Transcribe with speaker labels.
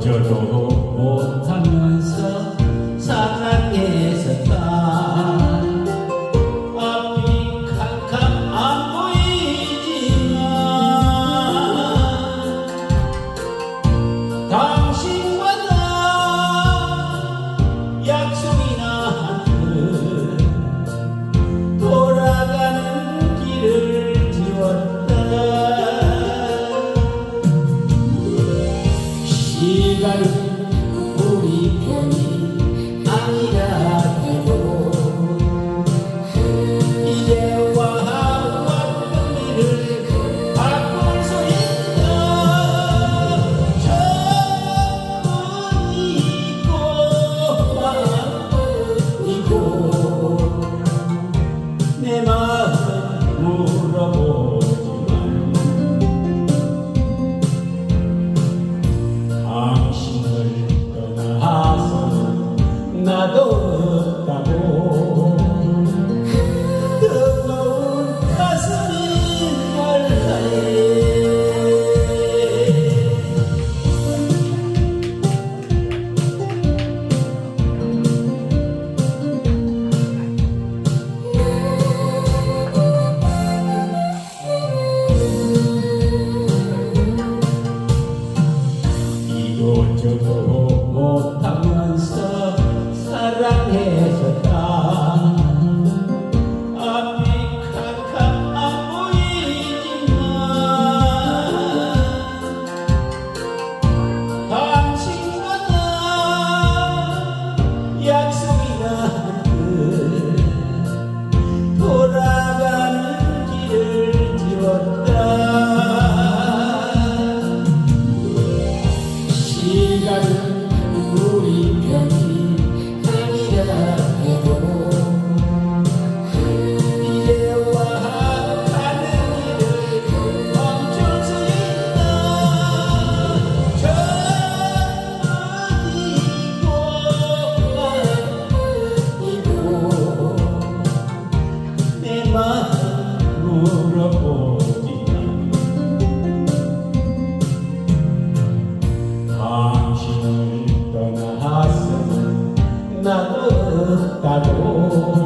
Speaker 1: 어쩌도 못하면서 사랑해. Lagi. Joe 내맘 물어보지마 당신을 떠나서 나도 따로